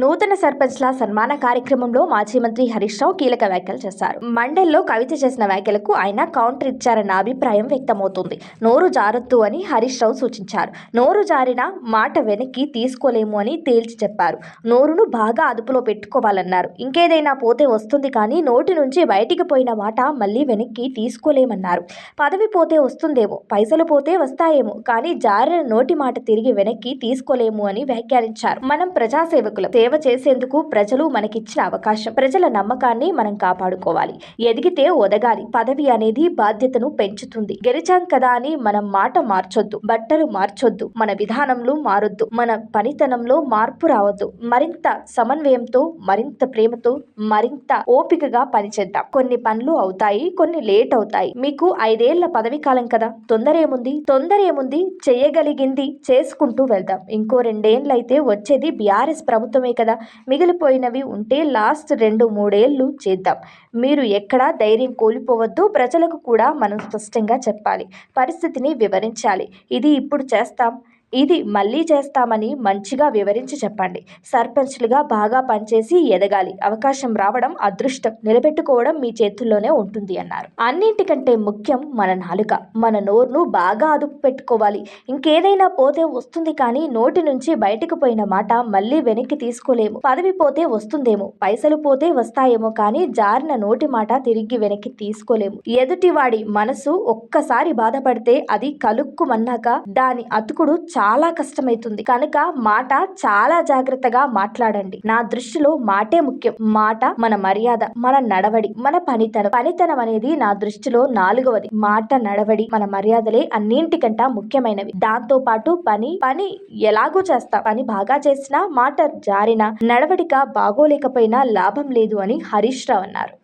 నూతన సర్పంచ్ల సన్మాన కార్యక్రమంలో మాజీ మంత్రి హరీష్ రావు కీలక వ్యాఖ్యలు చేశారు. మండల్లో కవిత చేసిన వ్యాఖ్యలకు ఆయన కౌంటర్ ఇచ్చారన్న అభిప్రాయం వ్యక్తమవుతుంది. నోరు జారొద్దు అని హరీష్ రావు సూచించారు. నోరు జారిన మాట వెనక్కి తీసుకోలేము అని తేల్చి చెప్పారు. నోరును బాగా అదుపులో పెట్టుకోవాలన్నారు. ఇంకేదైనా పోతే వస్తుంది కానీ నోటి నుంచి బయటికి పోయిన మాట మళ్ళీ వెనక్కి తీసుకోలేమన్నారు. పదవి పోతే వస్తుందేమో పైసలు పోతే వస్తాయేమో కానీ జారిన నోటి మాట తిరిగి వెనక్కి తీసుకోలేము అని వ్యాఖ్యానించారు. మనం ప్రజాసేవకులం. సేవ చేసేందుకు ప్రజలు మనకిచ్చిన అవకాశం ప్రజల నమ్మకాన్ని మనం కాపాడుకోవాలి. ఎదిగితే ఒదగాలి. పదవి అనేది బాధ్యతను పెంచుతుంది. గెలిచాం కదా అని మనం మాట మార్చొద్దు. బట్టలు మార్చొద్దు. మన విధానంలో మారొద్దు. మన పనితనంలో మార్పు రావద్దు. మరింత సమన్వయంతో మరింత ప్రేమతో మరింత ఓపికగా పనిచేద్దాం. కొన్ని పనులు అవుతాయి కొన్ని లేట్ అవుతాయి. మీకు ఐదేళ్ళ పదవి కాలం కదా. తొందర ఏముంది తొందర ఏముంది చేయగలిగింది? చేసుకుంటూ వెళ్దాం. ఇంకో రెండేళ్ళైతే వచ్చేది బీఆర్ఎస్ ప్రభుత్వమే కదా? మిగిలిపోయినవి ఉంటే లాస్ట్ రెండు మూడేళ్ళు చేద్దాం. మీరు ఎక్కడా ధైర్యం కోల్పోవద్దు. ప్రజలకు కూడా మనం స్పష్టంగా చెప్పాలి. పరిస్థితిని వివరించాలి. ఇది ఇప్పుడు చేస్తాం. ఇది మళ్ళీ చేస్తామని మంచిగా వివరించి చెప్పండి. సర్పంచ్లుగా బాగా పనిచేసి ఎదగాలి. అవకాశం రావడం అదృష్టం. నిలబెట్టుకోవడం మీ చేతుల్లోనే ఉంటుంది అన్నారు. అన్నింటికంటే ముఖ్యం మన నాలుక. మన నోరును బాగా అదుపు పెట్టుకోవాలి. ఇంకేదైనా పోతే వస్తుంది కానీ నోటి నుంచి బయటకు పోయిన మాట మళ్ళీ వెనక్కి తీసుకోలేము. పదవి పోతే వస్తుందేమో పైసలు పోతే వస్తాయేమో కానీ జారిన నోటి మాట తిరిగి వెనక్కి తీసుకోలేము. ఎదుటివాడి మనసు ఒక్కసారి బాధపడితే అది కలుక్కుమన్నాక దాని అతుకుడు చాలా కష్టమైతుంది. కనుక మాట చాలా జాగ్రత్తగా మాట్లాడండి. నా దృష్టిలో మాటే ముఖ్యం. మాట మన మర్యాద మన నడవడి మన పనితనం. పనితనం అనేది నా దృష్టిలో నాలుగవది. మాట నడవడి మన మర్యాదలే అన్నింటికంట ముఖ్యమైనవి. దాంతో పాటు పని పని ఎలాగో చేస్తా. పని బాగా చేసినా మాట జారినా నడవడిక బాగోలేకపోయినా లాభం లేదు అని హరీష్ రావు అన్నారు.